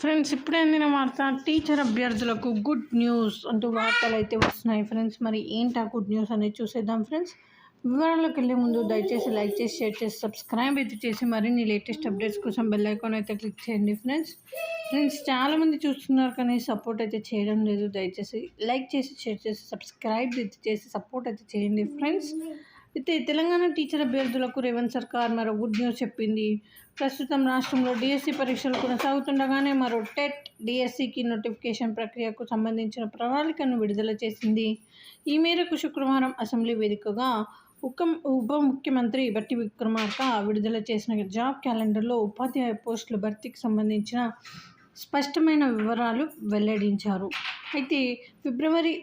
Friends ఇప్పుడే అందిన వార్త టీచర్ అభ్యర్థులకు గుడ్ న్యూస్ అంటూ వార్తలు అయితే వస్తున్నాయి ఫ్రెండ్స్. మరి ఏంటి ఆ గుడ్ న్యూస్ అనేది చూసేద్దాం ఫ్రెండ్స్. వివరాల్లోకి వెళ్ళే ముందు దయచేసి లైక్ చేసి షేర్ చేసి సబ్స్క్రైబ్ అయితే చేసి మరిన్ని లేటెస్ట్ అప్డేట్స్ కోసం బెల్ ఐకాన్ అయితే క్లిక్ చేయండి ఫ్రెండ్స్. ఫ్రెండ్స్ చాలామంది చూస్తున్నారు కానీ సపోర్ట్ అయితే చేయడం లేదు. దయచేసి లైక్ చేసి షేర్ చేసి సబ్స్క్రైబ్ అయితే చేసి సపోర్ట్ అయితే చేయండి ఫ్రెండ్స్. అయితే తెలంగాణ టీచర్ అభ్యర్థులకు రేవంత్ సర్కార్ మరో గుడ్ న్యూస్ చెప్పింది. ప్రస్తుతం రాష్ట్రంలో డిఎస్సి పరీక్షలు కొనసాగుతుండగానే మరో టెట్ డిఎస్సికి నోటిఫికేషన్ ప్రక్రియకు సంబంధించిన ప్రణాళికను విడుదల చేసింది. ఈ మేరకు శుక్రవారం అసెంబ్లీ వేదికగా ఉప ఉప ముఖ్యమంత్రి బట్టి విక్రమార్క విడుదల చేసిన జాబ్ క్యాలెండర్లో ఉపాధ్యాయ పోస్టుల భర్తీకి సంబంధించిన స్పష్టమైన వివరాలు వెల్లడించారు. అయితే ఫిబ్రవరి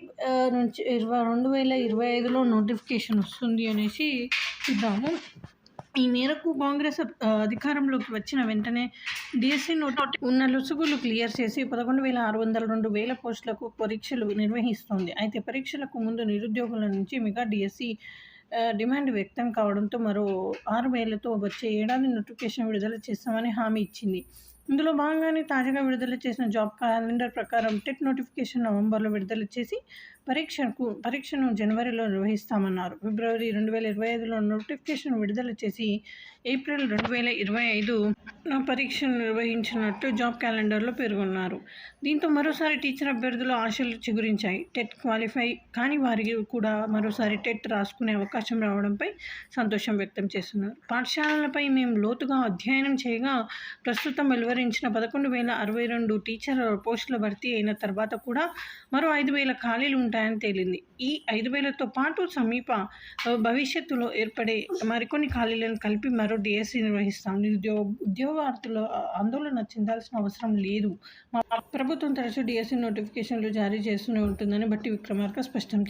నుంచి ఇరవై రెండు వేల ఇరవై ఐదులో నోటిఫికేషన్ వస్తుంది అనేసి చూద్దాము ఈ మేరకు కాంగ్రెస్ అధికారంలోకి వచ్చిన వెంటనే డిఎస్సి నోట్ ఉన్న లొసుగులు క్లియర్ చేసి పదకొండు వేల ఆరు వందల రెండు వేల పోస్టులకు పరీక్షలు నిర్వహిస్తోంది. అయితే పరీక్షలకు ముందు నిరుద్యోగుల నుంచి మెగా డిఎస్సి డిమాండ్ వ్యక్తం కావడంతో మరో ఆరు వేలతో వచ్చే ఏడాది నోటిఫికేషన్ విడుదల చేస్తామని హామీ ఇచ్చింది. ఇందులో భాగంగానే తాజాగా విడుదల చేసిన జాబ్ క్యాలెండర్ ప్రకారం టెట్ నోటిఫికేషన్ నవంబర్లో విడుదల చేసి పరీక్షకు పరీక్షను జనవరిలో నిర్వహిస్తామన్నారు. ఫిబ్రవరి రెండు వేల ఇరవై ఐదులో నోటిఫికేషన్ విడుదల చేసి ఏప్రిల్ రెండు వేల ఇరవై ఐదు పరీక్షను నిర్వహించినట్టు జాబ్ క్యాలెండర్లో పేర్కొన్నారు. దీంతో మరోసారి టీచర్ అభ్యర్థుల ఆశలు చిగురించాయి. టెట్ క్వాలిఫై కాని వారికి కూడా మరోసారి టెట్ రాసుకునే అవకాశం రావడంపై సంతోషం వ్యక్తం చేస్తున్నారు. పాఠశాలలపై మేము లోతుగా అధ్యయనం చేయగా ప్రస్తుతం వెలువరించిన పదకొండు వేల అరవై రెండు టీచర్ పోస్టుల భర్తీ అయిన తర్వాత కూడా మరో ఐదు వేల ఖాళీలు ఉంటాయని తేలింది. ఈ ఐదు వేలతో పాటు సమీప భవిష్యత్తులో ఏర్పడే మరికొన్ని ఖాళీలను కలిపి మరో డిఎస్సి నిర్వహిస్తాం. నిరుద్యోగ ఉద్యోగార్థులు ఆందోళన చెందాల్సిన అవసరం లేదు. ప్రభుత్వం తరచూ డిఎస్సి నోటిఫికేషన్లు జారీ చేస్తూనే ఉంటుందని బట్టి విక్రమార్క స్పష్టం